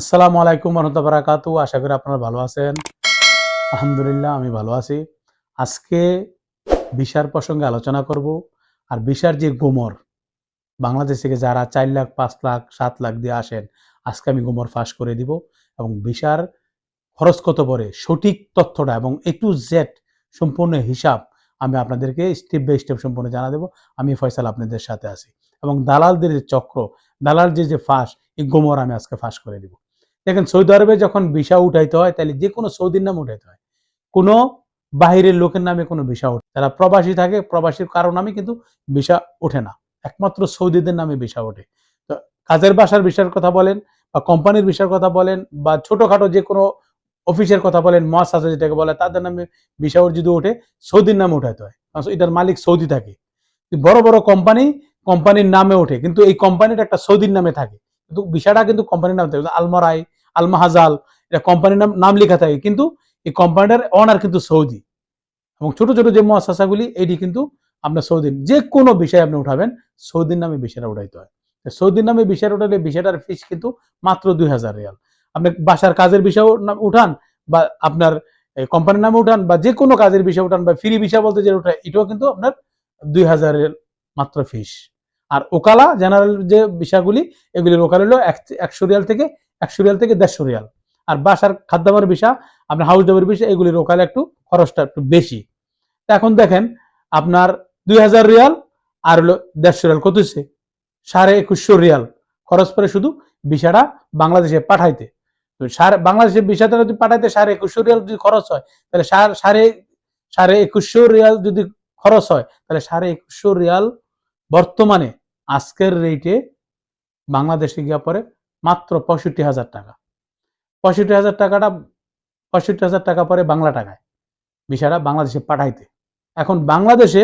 আসসালামু আলাইকুম রহমতুল্লাহ বারাকাতু আশা করি আপনারা ভালো আছেন। আলহামদুলিল্লাহ, আমি ভালো আছি। আজকে বিশার প্রসঙ্গে আলোচনা করব। আর বিশার যে গোমর, বাংলাদেশ থেকে যারা চার লাখ, পাঁচ লাখ, সাত লাখ দিয়ে আসেন, আজকে আমি গোমর ফাঁস করে দিব। এবং বিশার খরচ কত পড়ে, সঠিক তথ্যটা এবং এ টু জেড সম্পূর্ণ হিসাব আমি আপনাদেরকে স্টেপ বাই স্টেপ সম্পূর্ণ জানা দেবো। আমি ফয়সাল আপনাদের সাথে আছি। এবং দালালদের যে চক্র দালাল যে যে ফাঁস, এই গোমর আমি আজকে ফাঁস করে দিব। দেখেন সৌদি আরবে যখন ভিসা উঠাইতে হয়, তাহলে যে কোনো সৌদির নাম উঠাইতে হয়। কোনো বাহিরের লোকের নামে কোনো ভিসা ওঠে যারা প্রবাসী থাকে, প্রবাসীর কারও নামে কিন্তু ভিসা ওঠে না। একমাত্র সৌদিদের নামে ভিসা ওঠে তো কাজের বাসার বিষয়ের কথা বলেন বা কোম্পানির বিষয়ের কথা বলেন বা ছোটখাটো যে কোনো অফিসের কথা বলেন মহাসাজা যেটাকে বলে, তাদের নামে ভিসা যদি ওঠে সৌদির নামে উঠাইতে হয়। কারণ এটার মালিক সৌদি থাকে। বড় বড় কোম্পানি কোম্পানির নামে ওঠে। কিন্তু এই কোম্পানির একটা সৌদির নামে থাকে। কিন্তু ভিসাটা কিন্তু কোম্পানির নামে থাকে। আলমারাই আলমাহাজাল, এটা কোম্পানির নাম নাম লেখা থাকে। কিন্তু এই কোম্পানিটার অনার কিন্তু সৌদি। এবং ছোট ছোট যে মহাশাসাগুলি এটি কিন্তু আপনার সৌদি যে কোনো বিষয় আপনি উঠাবেন, সৌদির নামে বিষয়টা উঠাইতে হয়। সৌদির নামে বিষয়টা উঠালে বিষয়টার ফিস কিন্তু মাত্র দুই হাজার রিয়াল। আপনি বাসার কাজের বিষয় উঠান বা আপনার কোম্পানির নামে উঠান বা যে কোনো কাজের বিষয় উঠান বা ফ্রি বিষয় বলতে যে উঠায়, এটাও কিন্তু আপনার দুই হাজার মাত্র ফিস আর ওকালা জেনারেল যে বিষয়গুলি, এগুলির ওকাল হলো একশো রিয়াল থেকে একশো রিয়াল থেকে দেড়শো রিয়াল। আর বাসার খাদ্যাবার বিষয়, আপনার হাউস ডাবের বিষয়, এগুলির ওকালে একটু খরচটা একটু বেশি। এখন দেখেন, আপনার দুই হাজার রিয়াল আর হলো দেড়শো রিয়াল কত হচ্ছে সাড়ে একুশশো রিয়াল। খরচ পরে শুধু বিষয়টা বাংলাদেশে পাঠাইতে। তো সাড়ে বাংলাদেশের বিষয়টা যদি পাঠাইতে সাড়ে একুশশো রিয়াল যদি খরচ হয়, তাহলে সাড়ে সাড়ে একুশশো রিয়াল যদি খরচ হয়, তাহলে সাড়ে একুশশো রিয়াল বর্তমানে আজকের রেটে বাংলাদেশে গিয়া পরে মাত্র পঁয়ষট্টি হাজার টাকা। পঁয়ষট্টি হাজার টাকাটা, পঁয়ষট্টি হাজার টাকা পরে বাংলা টাকায় ভিসাটা বাংলাদেশে পাঠাইতে। এখন বাংলাদেশে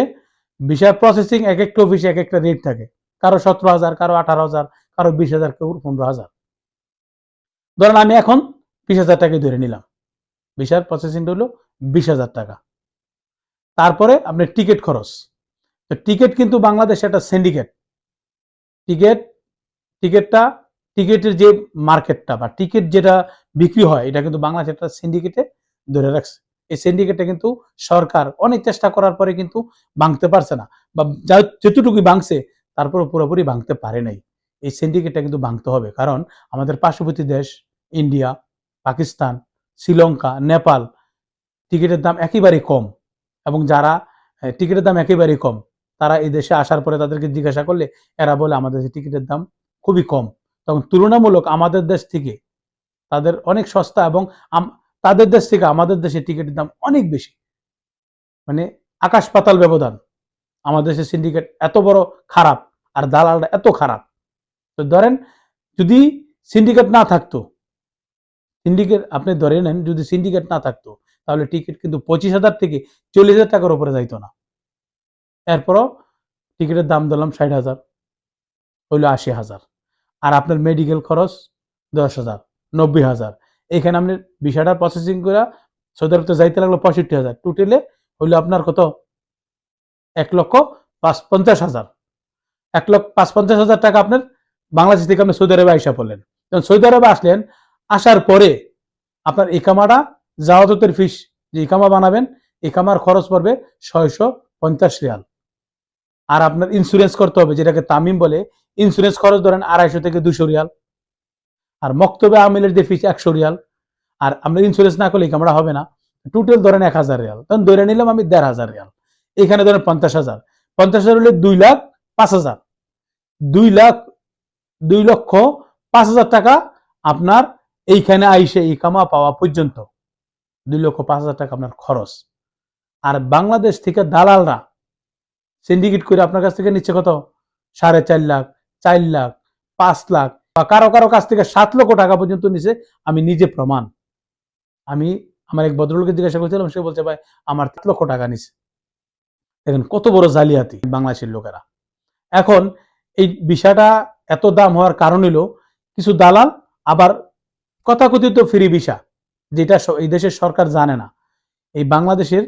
ভিসা প্রসেসিং এক একটা অফিসে এক একটা রেট থাকে। কারও সতেরো হাজার, কারও আঠারো হাজার, কারও বিশ হাজার, কেউ পনেরো হাজার। ধরেন আমি এখন বিশ হাজার টাকায় ধরে নিলাম। ভিসার প্রসেসিংটা হলো বিশ হাজার টাকা। তারপরে আপনার টিকিট খরচ। তো টিকিট কিন্তু বাংলাদেশে একটা সিন্ডিকেট টিকিট টিকিটটা টিকিটের যে মার্কেটটা বা টিকিট যেটা বিক্রি হয়, এটা কিন্তু বাংলাদেশ একটা সিন্ডিকেটে ধরে রাখছে। এই সিন্ডিকেটটা কিন্তু সরকার অনেক চেষ্টা করার পরে কিন্তু ভাঙতে পারছে না বা যতটুকু ভাঙছে তারপরে পুরোপুরি ভাঙতে পারে নাই। এই সিন্ডিকেটটা কিন্তু ভাঙতে হবে। কারণ আমাদের পার্শ্ববর্তী দেশ ইন্ডিয়া পাকিস্তান, শ্রীলঙ্কা, নেপাল, টিকিটের দাম একেবারেই কম। এবং যারা টিকিটের দাম একেবারেই কম, তারা এই দেশে আসার পরে তাদেরকে জিজ্ঞাসা করলে, এরা বলে আমাদের টিকিটের দাম খুবই কম। তখন তুলনামূলক আমাদের দেশ থেকে তাদের অনেক সস্তা এবং তাদের দেশ থেকে আমাদের দেশে টিকিটের দাম অনেক বেশি। মানে আকাশ পাতাল ব্যবধান। আমাদের দেশের সিন্ডিকেট এত বড় খারাপ আর দালালটা এত খারাপ। তো ধরেন যদি সিন্ডিকেট না থাকতো সিন্ডিকেট আপনি ধরে নেন যদি সিন্ডিকেট না থাকতো, তাহলে টিকিট কিন্তু পঁচিশ হাজার থেকে চল্লিশ হাজার টাকার উপরে যাইতো না। এরপরও টিকিটের দাম দিলাম ষাট হাজার, হইল আশি হাজার। আর আপনার মেডিকেল খরচ দশ হাজার, নব্বই হাজার। এখানে আপনি বিষয়টা প্রসেসিং করে সৌদি আরব যাইতে লাগল পঁয়ষট্টি হাজার। টোটালে হইল আপনার কত? এক লক্ষ পাঁচ পঞ্চাশ হাজার। এক লক্ষ পাঁচ পঞ্চাশ হাজার টাকা আপনার বাংলাদেশ থেকে আপনি সৌদি আরবে আইসা পড়লেন। যখন সৌদি আরবে আসলেন, আসার পরে আপনার ইকামাটা জাওয়াতের ফিস যে ইকামা বানাবেন ইকামার খরচ পড়বে ছয়শো পঞ্চাশ রিয়াল। আর আপনার ইন্স্যুরেন্স করতে হবে, যেটাকে তামিম বলে। ইন্স্যুরেন্স খরচ ধরেন আড়াইশো থেকে দুশো রিয়াল। আর মক্তবে আমিলের যে ফিস একশো রিয়াল। আর আমরা ইন্স্যুরেন্স না করলে আমরা হবে না। টোটাল ধরেন এক হাজার রিয়াল। তখন ধরে নিলাম আমি দেড় হাজার রিয়াল। এখানে ধরেন পঞ্চাশ হাজার। পঞ্চাশ হাজার হলে দুই লাখ পাঁচ হাজার। দুই লাখ, দুই লক্ষ পাঁচ হাজার টাকা আপনার এইখানে আইসে ইকামা পাওয়া পর্যন্ত। দুই লক্ষ পাঁচ হাজার টাকা আপনার খরচ। আর বাংলাদেশ থেকে দালালরা সিন্ডিকেট করে আপনার কাছ থেকে নিচ্ছে কত? সাড়ে চার লাখ চার লাখ, পাঁচ লাখ, বা কারও কারও কাছ থেকে সাত লক্ষ টাকা পর্যন্ত নিছে, আমি নিজে প্রমাণ। আমি আমার এক ভদ্রলোককে জিজ্ঞাসা করেছিলাম, সে বলছে, ভাই, আমার সাত লক্ষ টাকা নিছে। দেখেন কত বড় জালিয়াতি বাংলাদেশের লোকেরা। এখন এই বিষয়টা এত দাম হওয়ার কারণ হলো কিছু দালাল, আবার কথাকথিত ফ্রি ভিসা, যেটা এই দেশের সরকার জানে না। এই বাংলাদেশের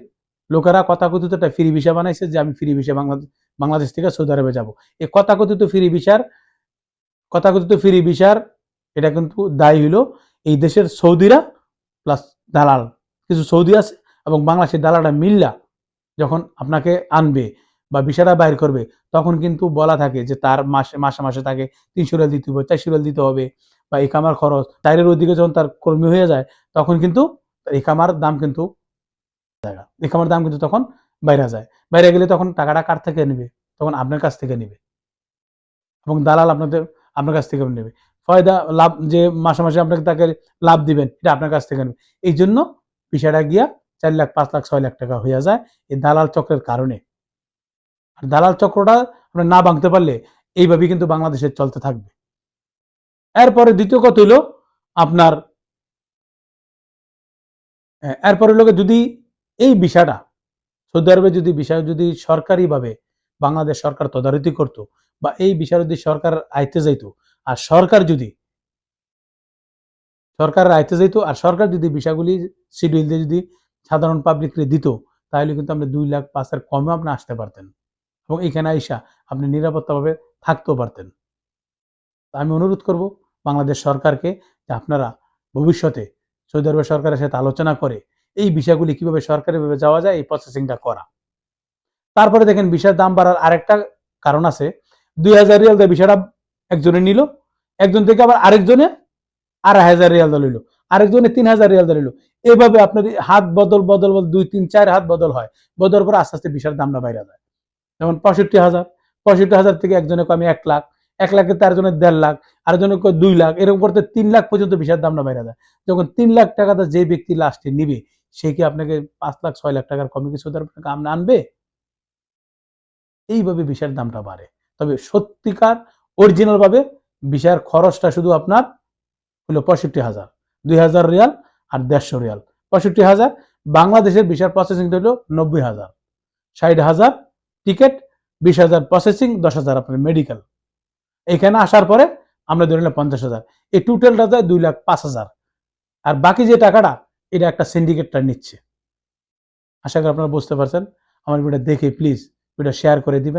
লোকেরা কথাকথিত একটা ফ্রি ভিসা বানাইছে যে আমি ফ্রি ভিসা বাংলাদেশ বাংলাদেশ থেকে সৌদি আরবে যাব। এই কথাকথিত ফ্রি ভিসার কথাকথিত ফ্রি ভিসার এটা কিন্তু দায়ী হইল এই দেশের সৌদিরা প্লাস দালাল। কিছু সৌদি আছে এবং বাংলাদেশের দালালরা মিল্লা যখন আপনাকে আনবে বা বিষয়টা বাইর করবে, তখন কিন্তু বলা থাকে যে তার মাসে মাসে মাসে তাকে তিনশো রিয়াল দিতে হবে, চারশো রিয়াল দিতে হবে বা এই কামার খরচ। টাইরের ওদিকে যখন তার কর্মী হয়ে যায়, তখন কিন্তু এই কামার দাম কিন্তু জায়গা এই কামার দাম কিন্তু তখন বাইরে যায়। বাইরে গেলে তখন টাকাটা কার থেকে নেবে? তখন আপনার কাছ থেকে নেবে। এবং দালাল আপনাদের, আপনার কাছ থেকে নেবে। ফয়দা, লাভ, যে মাসে মাসে আপনাকে তাকে লাভ দিবেন, এটা আপনার কাছ থেকে নেবে। এই জন্য বিষয়টা গিয়া চার লাখ, পাঁচ লাখ, ছয় লাখ টাকা হয়ে যায় এই দালাল চক্রের কারণে। আর দালাল চক্রটা আপনার না ভাঙতে পারলে এইভাবেই কিন্তু বাংলাদেশে চলতে থাকবে। এরপরে দ্বিতীয় কথা হইল আপনার এরপরে লোকে যদি এই বিষয়টা, সৌদি আরবে যদি বিষয় যদি সরকারিভাবে বাংলাদেশ সরকার তদারকি করত বা এই বিষয় যদি সরকার আইতে যাইত, আর সরকার যদি সরকারের আইতে যাইতো, আর সরকার যদি বিষয়গুলি শিডিউল দিয়ে যদি সাধারণ পাবলিককে দিত, তাহলে কিন্তু আপনি দুই লাখ পাঁচের কমে আপনি আসতে পারতেন। এবং এখানে আইসা আপনি নিরাপত্তাভাবে থাকতেও পারতেন। আমি অনুরোধ করব বাংলাদেশ সরকারকে যে আপনারা ভবিষ্যতে সৌদি আরবের সরকারের সাথে আলোচনা করে এই বিষয়গুলি কীভাবে সরকারিভাবে যাওয়া যায়, এই প্রসেসিংটা করা। তারপরে দেখেন বিষয়ের দাম বাড়ার আরেকটা কারণ আছে। দুই হাজার রিয়াল দিয়ে বিষয়টা একজনে নিল, একজন থেকে আবার আরেকজনে আড়াই হাজার রিয়াল দল হইল আরেকজনে তিন হাজার রিয়াল দল হইল এভাবে আপনার হাত বদল বদল বদল, দুই, তিন, চার হাত বদল হয়। বদল করে আস্তে আস্তে বিষয়ের দামটা বাইরে যায়। যেমন পঁয়ষট্টি হাজার পঁয়ষট্টি হাজার থেকে একজনে কমে এক লাখ, এক লাখে তার জন্য দেড় লাখ, আরেকজনে কয় দুই লাখ, এরকম করতে তিন লাখ পর্যন্ত বিষয়ের দামটা বাইরে যায়। যখন তিন লাখ টাকাতে যে ব্যক্তি লাস্টে নিবে সে কি আপনাকে পাঁচ লাখ, ছয় লাখ টাকার কমে কিছু টাকা আপনি আনবে? এইভাবে বিষয়ের দামটা বাড়ে। তবে সত্যিকার অরিজিনাল ভাবে বিষয়ের খরচটা শুধু আপনার হলো পঁয়ষট্টি হাজার, দুই হাজার রিয়াল আর দেড়শো রিয়াল। পঁয়ষট্টি হাজার, বাংলাদেশের বিষয়ের প্রসেসিংটা হলো নব্বই হাজার। ষাট হাজার টিকিট বিশ হাজার প্রসেসিং দশ হাজার আপনার মেডিকেল এখানে আসার পরে আমরা ধরে নিলাম পঞ্চাশ হাজার। এই টোটালটা যায় দুই লাখ পাঁচ হাজার। আর বাকি যে টাকাটা এটা একটা সিন্ডিকেটটা নিচ্ছে। আশা করি আপনারা বুঝতে পারছেন। আমার ভিডিও দেখে প্লিজ ভিডিও শেয়ার করে দিবেন।